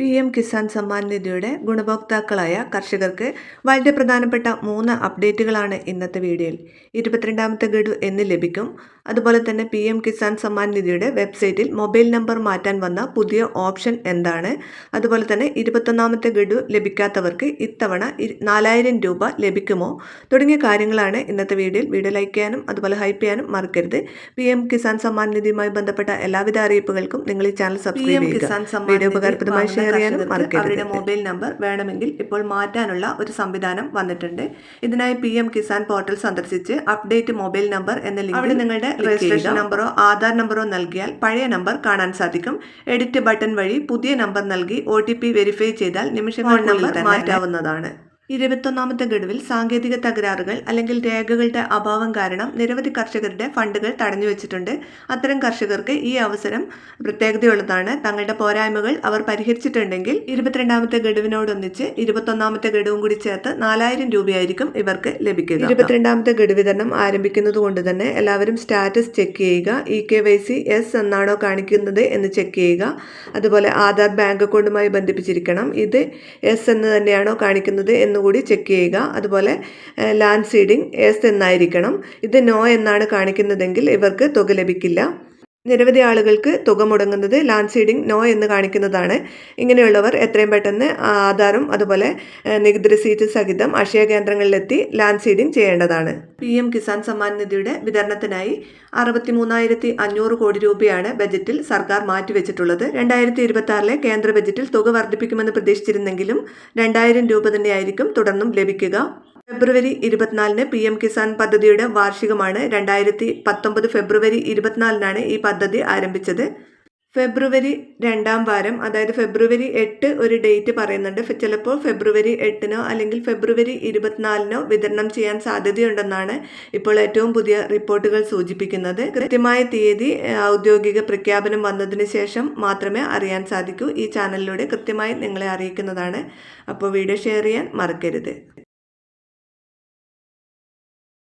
P M Kisan Samman നിധിയുടെ ഗുണഭോക്താക്കളായ കർഷകർക്ക് വളരെ പ്രധാനപ്പെട്ട മൂന്ന് അപ്ഡേറ്റുകളാണ് ഇന്നത്തെ വീഡിയോയിൽ. ഇരുപത്തിരണ്ടാമത്തെ ഗഡു എന്ന് ലഭിക്കും. അതുപോലെ തന്നെ പി എം കിസാൻ സമ്മാൻ നിധിയുടെ വെബ്സൈറ്റിൽ മൊബൈൽ നമ്പർ മാറ്റാൻ വന്ന പുതിയ ഓപ്ഷൻ എന്താണ്? അതുപോലെ തന്നെ ഇരുപത്തൊന്നാമത്തെ ഗഡു ലഭിക്കാത്തവർക്ക് ഇത്തവണ നാലായിരം രൂപ ലഭിക്കുമോ? തുടങ്ങിയ കാര്യങ്ങളാണ് ഇന്നത്തെ വീഡിയോയിൽ. വീഡിയോ ലൈക്ക് ചെയ്യാനും അതുപോലെ ഹൈപ്പ് ചെയ്യാനും മറക്കരുത്. പി എം കിസാൻ സമ്മാൻ നിധിയുമായി ബന്ധപ്പെട്ട എല്ലാവിധ അറിയിപ്പുകൾക്കും നിങ്ങൾ ഈ ചാനൽ സബ്സ്ക്രൈബ് ചെയ്യുക. വീഡിയോ ഉപകാരപ്രദമായി ഷെയർ ചെയ്യാനും മറക്കരുത്. അവരുടെ മൊബൈൽ നമ്പർ വേണമെങ്കിൽ ഇപ്പോൾ മാറ്റാനുള്ള ഒരു സംവിധാനം വന്നിട്ടുണ്ട്. ഇതിനായി പി എം കിസാൻ പോർട്ടൽ സന്ദർശിച്ച് അപ്ഡേറ്റ് മൊബൈൽ നമ്പർ എന്ന ലിങ്ക് അവിടെ നിങ്ങളുടെ രജിസ്ട്രേഷൻ നമ്പറോ ആധാർ നമ്പറോ നൽകിയാൽ പഴയ നമ്പർ കാണാൻ സാധിക്കും. എഡിറ്റ് ബട്ടൺ വഴി പുതിയ നമ്പർ നൽകി ഒ ടി പി വെരിഫൈ ചെയ്താൽ നിമിഷങ്ങൾക്കുള്ളിൽ നമ്പർ മാറ്റാവുന്നതാണ്. ഇരുപത്തൊന്നാമത്തെ ഗഡുവിൽ സാങ്കേതിക തകരാറുകൾ അല്ലെങ്കിൽ രേഖകളുടെ അഭാവം കാരണം നിരവധി കർഷകരുടെ ഫണ്ടുകൾ തടഞ്ഞു വെച്ചിട്ടുണ്ട്. അത്തരം കർഷകർക്ക് ഈ അവസരം പ്രത്യേകതയുള്ളതാണ്. തങ്ങളുടെ പോരായ്മകൾ അവർ പരിഹരിച്ചിട്ടുണ്ടെങ്കിൽ ഇരുപത്തിരണ്ടാമത്തെ ഗഡുവിനോടൊന്നിച്ച് ഇരുപത്തൊന്നാമത്തെ ഗഡുവും കൂടി ചേർത്ത് നാലായിരം രൂപയായിരിക്കും ഇവർക്ക് ലഭിക്കുക. ഇരുപത്തിരണ്ടാമത്തെ ഗഡു വിതരണം ആരംഭിക്കുന്നത് കൊണ്ട് തന്നെ എല്ലാവരും സ്റ്റാറ്റസ് ചെക്ക് ചെയ്യുക. E K Y C yes എന്നാണോ കാണിക്കുന്നത് എന്ന് ചെക്ക് ചെയ്യുക. അതുപോലെ ആധാർ ബാങ്ക് അക്കൗണ്ടുമായി ബന്ധിപ്പിച്ചിരിക്കണം. ഇത് എസ് എന്ന് തന്നെയാണോ കാണിക്കുന്നത് എന്നുകൂടി ചെക്ക് ചെയ്യുക. അതുപോലെ ലാൻഡ് സീഡിങ് എസ് എന്നായിരിക്കണം. ഇത് നോ എന്നാണ് കാണിക്കുന്നതെങ്കിൽ ഇവർക്ക് തുക ലഭിക്കില്ല. നിരവധി ആളുകൾക്ക് തുക മുടങ്ങുന്നത് ലാൻഡ് സീഡിംഗ് നോ എന്ന് കാണിക്കുന്നതാണ്. ഇങ്ങനെയുള്ളവർ എത്രയും പെട്ടെന്ന് ആധാറും അതുപോലെ നികുതി റിസീറ്റ് സഹിതം അക്ഷയ കേന്ദ്രങ്ങളിലെത്തി ലാൻഡ് സീഡിംഗ് ചെയ്യേണ്ടതാണ്. പി എം കിസാൻ സമ്മാൻ നിധിയുടെ വിതരണത്തിനായി അറുപത്തി മൂന്നായിരത്തി അഞ്ഞൂറ് കോടി രൂപയാണ് ബജറ്റിൽ സർക്കാർ മാറ്റിവെച്ചിട്ടുള്ളത്. രണ്ടായിരത്തി ഇരുപത്തി ആറിലെ കേന്ദ്ര ബജറ്റിൽ തുക വർദ്ധിപ്പിക്കുമെന്ന് പ്രതീക്ഷിച്ചിരുന്നെങ്കിലും രണ്ടായിരം രൂപ തന്നെയായിരിക്കും തുടർന്നും ലഭിക്കുക. ഫെബ്രുവരി ഇരുപത്തിനാലിന് പി എം കിസാൻ പദ്ധതിയുടെ വാർഷികമാണ്. രണ്ടായിരത്തി പത്തൊമ്പത് ഫെബ്രുവരി ഇരുപത്തിനാലിനാണ് ഈ പദ്ധതി ആരംഭിച്ചത്. ഫെബ്രുവരി രണ്ടാം വാരം അതായത് ഫെബ്രുവരി എട്ട് ഒരു ഡേറ്റ് പറയുന്നുണ്ട്. ചിലപ്പോൾ ഫെബ്രുവരി എട്ടിനോ അല്ലെങ്കിൽ ഫെബ്രുവരി ഇരുപത്തിനാലിനോ വിതരണം ചെയ്യാൻ സാധ്യതയുണ്ടെന്നാണ് ഇപ്പോൾ ഏറ്റവും പുതിയ റിപ്പോർട്ടുകൾ സൂചിപ്പിക്കുന്നത്. കൃത്യമായ തീയതി ഔദ്യോഗിക പ്രഖ്യാപനം വന്നതിന് ശേഷം മാത്രമേ അറിയാൻ സാധിക്കൂ. ഈ ചാനലിലൂടെ കൃത്യമായി നിങ്ങളെ അറിയിക്കുന്നതാണ്. അപ്പോൾ വീഡിയോ ഷെയർ ചെയ്യാൻ മറക്കരുത്.